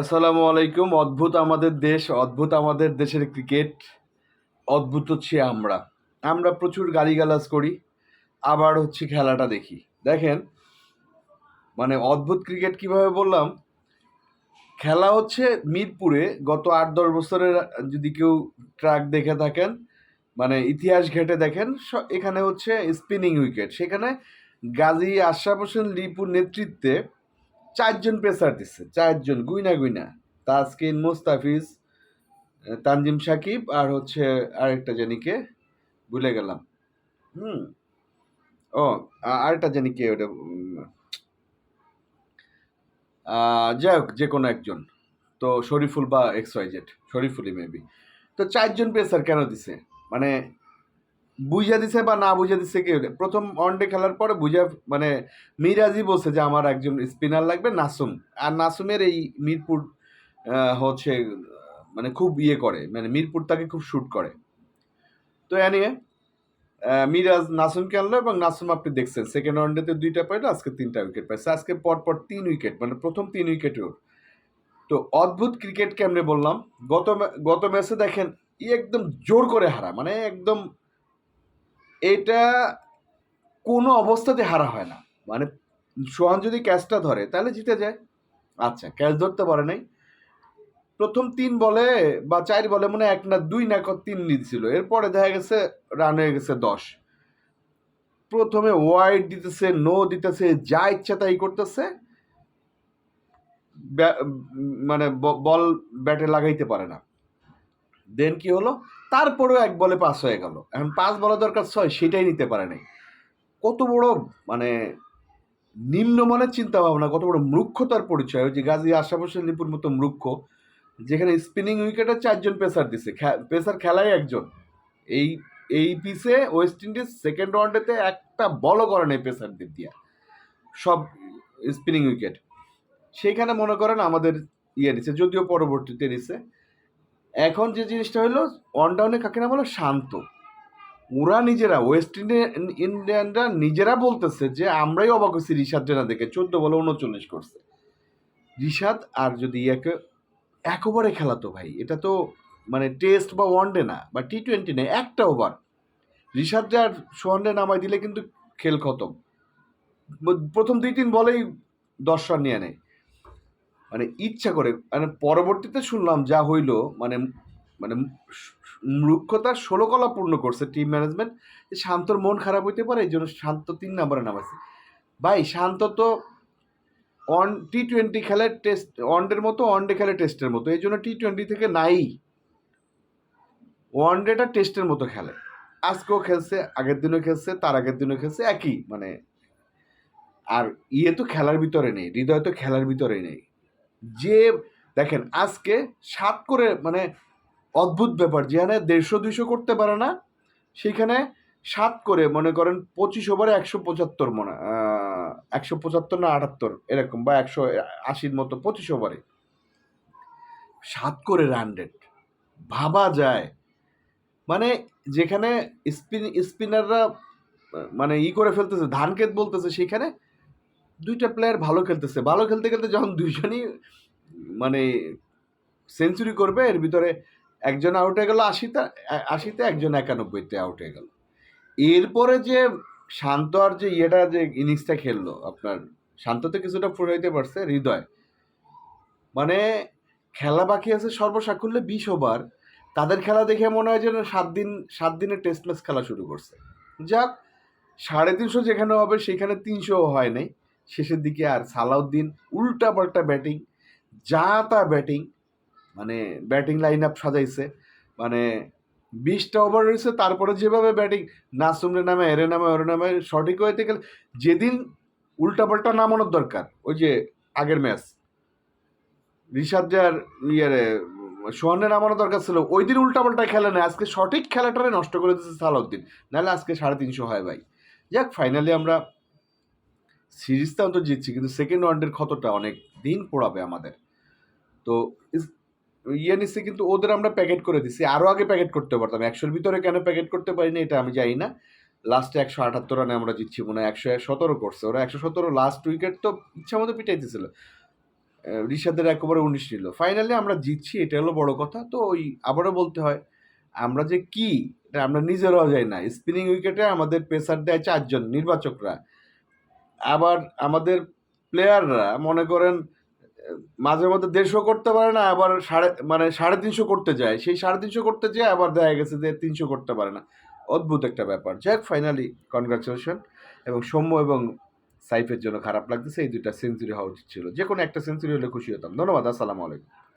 আসসালামু আলাইকুম। অদ্ভুত আমাদের দেশ, অদ্ভুত আমাদের দেশের ক্রিকেট, অদ্ভুত হচ্ছে আমরা। আমরা প্রচুর গালিগালাজ করি, আবার হচ্ছে খেলাটা দেখি। দেখেন মানে অদ্ভুত ক্রিকেট কীভাবে বললাম? খেলা হচ্ছে মিরপুরে গত আট, দশ বছরের যদি কেউ ট্র্যাক দেখে থাকেন মানে ইতিহাস ঘেটে দেখেন এখানে হচ্ছে স্পিনিং উইকেট। সেখানে গাজী আশরাফ হোসেন লিপুর নেতৃত্বে চারজন পেসার দিচ্ছে, চারজন, গুইনা গুইনা। তাসকিন, মুস্তাফিজ, তানজিম সাকিব আর হচ্ছে আরেকটা জানি কে ভুলে গেলাম। হুম। ও আরেকটা জানি কে ওটা যাই হোক, যে কোনো একজন। তো শরীফুল বা এক্স ওয়াই জেড শরীফুলই মেবি তো চারজন পেসার কেন দিছে? মানে বুঝা দিছে বা না বুঝা দিছে কেউ। প্রথম ওয়ানডে খেলার পরে বুঝা মানে মিরাজি বলছে যে আমার একজন স্পিনার লাগবে, নাসুম। আর নাসুমের এই মিরপুর হচ্ছে মানে খুব ইয়ে করে মানে মিরপুর তাকে খুব শ্যুট করে। তো এনিয়ে মিরাজ নাসুমকে আনলো এবং নাসুম আপনি দেখছেন সেকেন্ড ওয়ানডেতে দুইটা পাইলো, আজকে তিনটা উইকেট পাইছে। আজকে পর পর তিন উইকেট মানে প্রথম তিন উইকেট ওর। তো অদ্ভুত ক্রিকেট কেমনে বললাম, গত গত ম্যাচে দেখেন, ই একদম জোর করে হারা মানে একদম এটা কোনো অবস্থাতে হারা হয় না। মানে সোহান যদি ক্যাচটা ধরে, তাহলে জিতে যায়। আচ্ছা ক্যাচ ধরতে পারে নাই। প্রথম তিন বলে বা চার বলে মনে এক না দুই না তিন নিয়েছিল। এরপরে দেখা গেছে রান হয়ে গেছে দশ। প্রথমে ওয়াইড দিতেছে নো দিতেছে, যা ইচ্ছা তাই করতেছে। মানে বল ব্যাটে লাগাইতে পারে না। দেন কি হলো? তারপরেও এক বলে পাস হয়ে গেল। এখন পাঁচ বলা দরকার ছয়, সেটাই নিতে পারে নাই। কত বড় মানে নিম্নমানের চিন্তা ভাবনা কত বড় মূর্খতার পরিচয়। যে গাজী আশরাফ হোসেন লিপুর মতো মূর্খ, যেখানে স্পিনিং উইকেটে চারজন পেসার দিছে। পেসার খেলায় একজন। এই এই পিসে ওয়েস্ট ইন্ডিজ সেকেন্ড ওয়ানডেতে একটা বলও করে নেই পেসার দিক দিয়া। সব স্পিনিং উইকেট সেইখানে মনে করেন আমাদের ইয়ে নিছে, যদিও পরবর্তীতে নিছে। এখন যে জিনিসটা হলো অন ডাউনে কাকে না বলো? শান্ত। ওরা নিজেরা ওয়েস্ট ইন্ডিয়ান ইন্ডিয়ানরা নিজেরা বলতেছে যে, আমরাই অবাক হচ্ছি রিশাদ জানা দেখে, চোদ্দ বলে উনচল্লিশ করছে। রিশাদ আর যদি একে এক ওভারে খেলা তো ভাই, এটা তো মানে টেস্ট বা ওয়ানডে না, বা টি টোয়েন্টি না, একটা ওভার রিশাদ আর সোহানডে নামাই দিলে কিন্তু খেল খতম। প্রথম দুই তিন বলেই দশ রান নিয়ে নেয়। মানে ইচ্ছা করে মানে পরবর্তীতে শুনলাম যা হইল মানে মানে মূর্খতা ষোলো কলা পূর্ণ করছে টিম ম্যানেজমেন্ট শান্তর মন খারাপ হইতে পারে, এই জন্য শান্ত তিন নাম্বারে নামাইছে। ভাই, শান্ত তো অন টি টোয়েন্টি খেলে টেস্ট ওয়ানডের মতো ওয়ানডে খেলে টেস্টের মতো, এই জন্য টি টোয়েন্টি থেকে নাই। ওয়ানডেটা টেস্টের মতো খেলে। আজকেও খেলছে, আগের দিনও খেলছে, তার আগের দিনও খেলছে, একই মানে। আর ইয়ে তো খেলার ভিতরে নেই, হৃদয় তো খেলার ভিতরে নেই। যে, দেখেন, আজকে সাত করে মানে অদ্ভুত ব্যাপার। যেখানে দেড়শো, দুইশো করতে পারে না, সেখানে সাত করে, মনে করেন, পঁচিশ ওভারে একশো পঁচাত্তর মনে একশো পঁচাত্তর না আটাত্তর, এরকম, বা একশো আশির মতো, পঁচিশ ওভারে সাত করে রান রেট ভাবা যায়। মানে যেখানে স্পিন স্পিনাররা মানে ই করে ফেলতেছে ধান ক্ষেত বলতেছে, সেখানে দুইটা প্লেয়ার ভালো খেলতেছে। ভালো খেলতে খেলতে যখন দুইজনই মানে সেঞ্চুরি করবে, এর ভিতরে একজন আউট হয়ে গেল, আশিতে আশিতে একজন একানব্বইতে আউট হয়ে গেল। এরপরে যে শান্ত আর যে ইয়েটা, যে ইনিংসটা খেললো, আপনার শান্ততে কিছুটা ফুরাইতে পারছে, হৃদয়। মানে খেলা বাকি আছে সর্বসাকুল্যে বিশ ওভার তাদের খেলা দেখে মনে হয় যেন সাত দিন, সাত দিনের টেস্ট ম্যাচ খেলা শুরু করছে। যাক, সাড়ে তিনশো যেখানে হবে, সেখানে তিনশো হয় নাই। শেষের দিকে আর সালাউদ্দিন উল্টা পাল্টা ব্যাটিং যা তা ব্যাটিং মানে ব্যাটিং লাইন আপ সাজাইছে। মানে বিশটা ওভার রয়েছে, তারপরে যেভাবে ব্যাটিং নাসুমরে নামে, এরে নামে, ওরে নামে, সঠিক হইতে গেলে যেদিন উল্টাপাল্টা নামানোর দরকার, ওই যে আগের ম্যাচ ঋষাদ যার ইয়ে সোহানের নামানো দরকার ছিল, ওই দিন উল্টাপাল্টা খেলে না আজকে সঠিক খেলাটারে নষ্ট করে দিচ্ছে সালাউদ্দিন, নাহলে আজকে সাড়ে তিনশো হয় ভাই। যাক ফাইনালি আমরা সিরিজটা অন্তত জিতছি, কিন্তু সেকেন্ড ওয়ানডের ক্ষতটা অনেক দিন পড়াবে আমাদের। তো ইয়ে নিচ্ছে কিন্তু ওদের আমরা প্যাকেট করে দিছি আরও আগে প্যাকেট করতে পারতাম। একশোর ভিতরে কেন প্যাকেট করতে পারিনি এটা আমি জানি না। লাস্টে একশো আটাত্তর রানে আমরা জিতছি মনে হয়, একশো সতেরো করছে। ওরা একশো সতেরো লাস্ট উইকেট তো ইচ্ছা মতো পিটাইতেছিল। রিশাদের একেবারে উনিশ নিল। ফাইনালি আমরা জিতছি, এটা হলো বড় কথা। তো ওই আবারও বলতে হয়, আমরা যে কি, এটা আমরা নিজেরাও যাই না। স্পিনিং উইকেটে আমাদের পেসার দেয় চারজন নির্বাচকরা। আবার আমাদের প্লেয়াররা মনে করেন, মাঝে মধ্যে দেড়শো করতে পারে না, আবার সাড়ে মানে সাড়ে তিনশো করতে যায়। সেই সাড়ে তিনশো করতে যেয়ে আবার দেখা গেছে যে তিনশো করতে পারে না। অদ্ভুত একটা ব্যাপার। যাই ফাইনালি কনগ্রাচুলেশন এবং সৌম্য এবং সাইফের জন্য খারাপ লাগতেছে। এই দুইটা সেঞ্চুরি হওয়া উচিত ছিল। যে কোনো একটা সেঞ্চুরি হলে খুশি হতাম। ধন্যবাদ, আসসালামু আলাইকুম।